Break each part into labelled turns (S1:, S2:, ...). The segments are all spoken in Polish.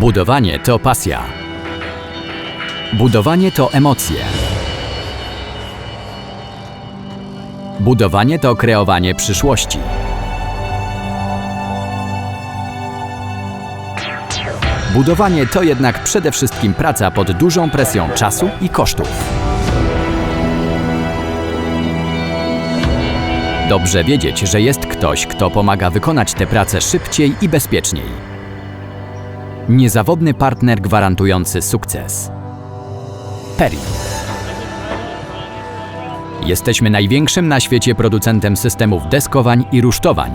S1: Budowanie to pasja. Budowanie to emocje. Budowanie to kreowanie przyszłości. Budowanie to jednak przede wszystkim praca pod dużą presją czasu i kosztów. Dobrze wiedzieć, że jest ktoś, kto pomaga wykonać tę pracę szybciej i bezpieczniej. Niezawodny partner gwarantujący sukces. Peri. Jesteśmy największym na świecie producentem systemów deskowań i rusztowań.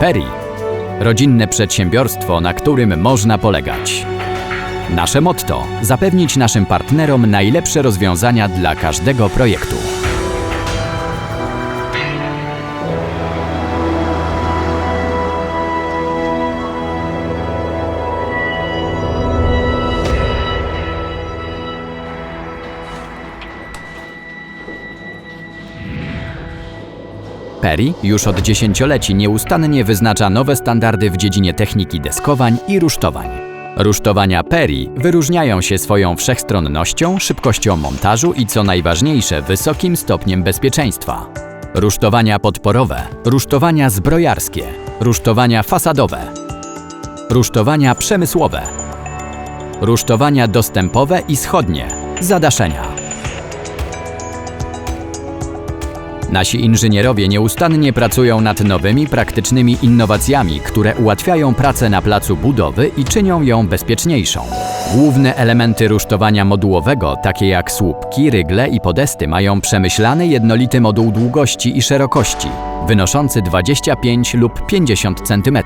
S1: Peri. Rodzinne przedsiębiorstwo, na którym można polegać. Nasze motto: zapewnić naszym partnerom najlepsze rozwiązania dla każdego projektu. Peri już od dziesięcioleci nieustannie wyznacza nowe standardy w dziedzinie techniki deskowań i rusztowań. Rusztowania Peri wyróżniają się swoją wszechstronnością, szybkością montażu i co najważniejsze wysokim stopniem bezpieczeństwa. Rusztowania podporowe, rusztowania zbrojarskie, rusztowania fasadowe, rusztowania przemysłowe, rusztowania dostępowe i schodnie, zadaszenia. Nasi inżynierowie nieustannie pracują nad nowymi, praktycznymi innowacjami, które ułatwiają pracę na placu budowy i czynią ją bezpieczniejszą. Główne elementy rusztowania modułowego, takie jak słupki, rygle i podesty, mają przemyślany jednolity moduł długości i szerokości, wynoszący 25 lub 50 cm.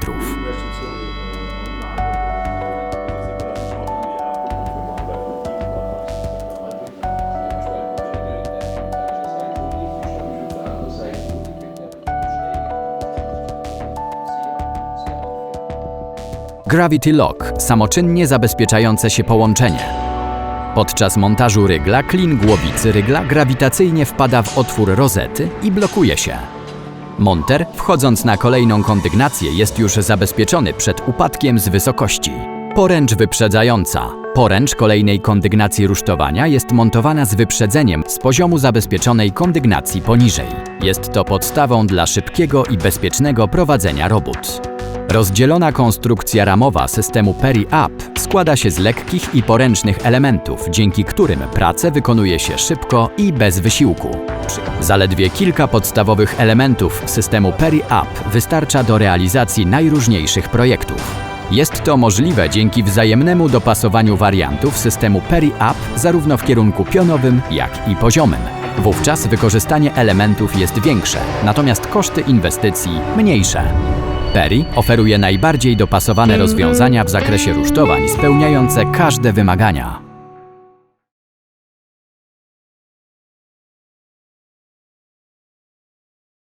S1: Gravity Lock samoczynnie zabezpieczające się połączenie. Podczas montażu rygla klin głowicy rygla grawitacyjnie wpada w otwór rozety i blokuje się. Monter, wchodząc na kolejną kondygnację, jest już zabezpieczony przed upadkiem z wysokości. Poręcz wyprzedzająca. Poręcz kolejnej kondygnacji rusztowania jest montowana z wyprzedzeniem z poziomu zabezpieczonej kondygnacji poniżej. Jest to podstawą dla szybkiego i bezpiecznego prowadzenia robót. Rozdzielona konstrukcja ramowa systemu Peri Up składa się z lekkich i poręcznych elementów, dzięki którym pracę wykonuje się szybko i bez wysiłku. Zaledwie kilka podstawowych elementów systemu Peri Up wystarcza do realizacji najróżniejszych projektów. Jest to możliwe dzięki wzajemnemu dopasowaniu wariantów systemu Peri Up zarówno w kierunku pionowym, jak i poziomym. Wówczas wykorzystanie elementów jest większe, natomiast koszty inwestycji mniejsze. Peri oferuje najbardziej dopasowane rozwiązania w zakresie rusztowań spełniające każde wymagania.